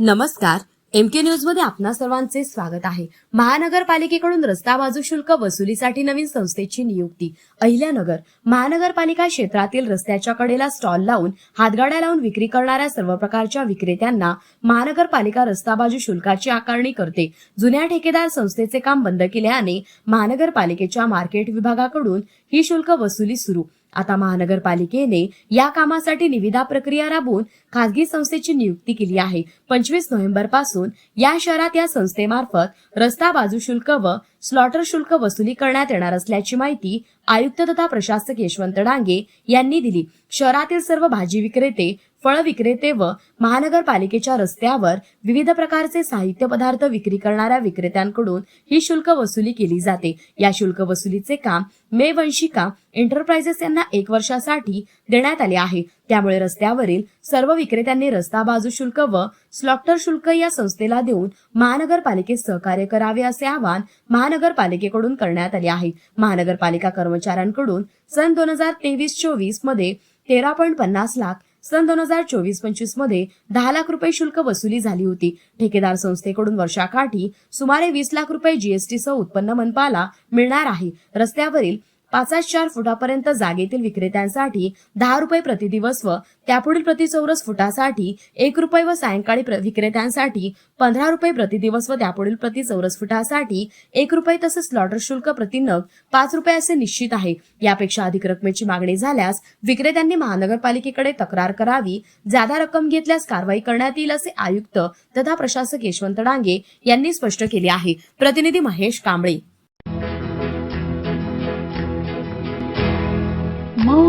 नमस्कार एमके न्यूजमध्ये न्यूजमध्ये आपणा सर्वांचे स्वागत आहे. महानगरपालिकेकडून रस्ता बाजू शुल्क वसुलीसाठी नवीन संस्थेची नियुक्ती. अहिल्यानगर महानगरपालिका क्षेत्रातील रस्त्याच्या कडेला स्टॉल लावून हातगाड्या लावून विक्री करणाऱ्या सर्व प्रकारच्या विक्रेत्यांना महानगरपालिका रस्ता बाजू शुल्काची आकारणी करते. जुन्या ठेकेदार संस्थेचे काम बंद केल्याने महानगरपालिकेच्या मार्केट विभागाकडून ही शुल्क वसुली सुरू. आता महानगरपालिकेने या कामासाठी निविदा प्रक्रिया राबवून खासगी संस्थेची नियुक्ती केली आहे. पंचवीस नोव्हेंबरपासून या शहरात या संस्थेमार्फत रस्ता बाजू शुल्क व स्लॉटर शुल्क वसुली करण्यात येणार असल्याची माहिती आयुक्त तथा प्रशासक यशवंत डांगे यांनी दिली. शहरातील सर्व भाजी विक्रेते फळ विक्रेते व महानगरपालिकेच्या रस्त्यावर विविध प्रकारचे साहित्य पदार्थ विक्री करणाऱ्या विक्रेत्यांकडून ही शुल्क वसुली केली जाते. या शुल्क वसुलीचे काम मे वंशिका एंटरप्राइजेस यांना एक वर्षासाठी देण्यात आले आहे. त्यामुळे रस्त्यावरील सर्व विक्रेत्यांनी रस्ता बाजू शुल्क व स्लॉक्टर शुल्क या संस्थेला देऊन महानगरपालिकेत सहकार्य करावे असे आवाहन महानगरपालिकेकडून करण्यात आले आहे. महानगरपालिका कर्मचाऱ्यांकडून सन दोन हजार तेवीस चोवीसमध्ये तेरा पॉईंट पन्नास लाख सन दोन हजार चोवीस पंचवीसमध्ये दहा लाख रुपये शुल्क वसुली झाली होती. ठेकेदार संस्थेकडून वर्षाकाठी सुमारे वीस लाख रुपये जीएसटीसह उत्पन्न मनपाला मिळणार आहे. रस्त्यावरील पाचाच चार फुटापर्यंत जागेतील विक्रेत्यांसाठी दहा रुपये प्रतिदिवस व त्यापुढील प्रति चौरस फुटासाठी एक रुपये व सायंकाळी विक्रेत्यांसाठी पंधरा रुपये प्रतिदिवस व त्यापुढील प्रति चौरस फुटासाठी एक रुपये तसेच स्लॉटर शुल्क प्रति नग पाच रुपये असे निश्चित आहे. यापेक्षा अधिक रकमेची मागणी झाल्यास विक्रेत्यांनी महानगरपालिकेकडे तक्रार करावी जादा रक्कम घेतल्यास कारवाई करण्यात येईल असे आयुक्त तथा प्रशासक यशवंत डांगे यांनी स्पष्ट केले आहे. प्रतिनिधी महेश कांबळे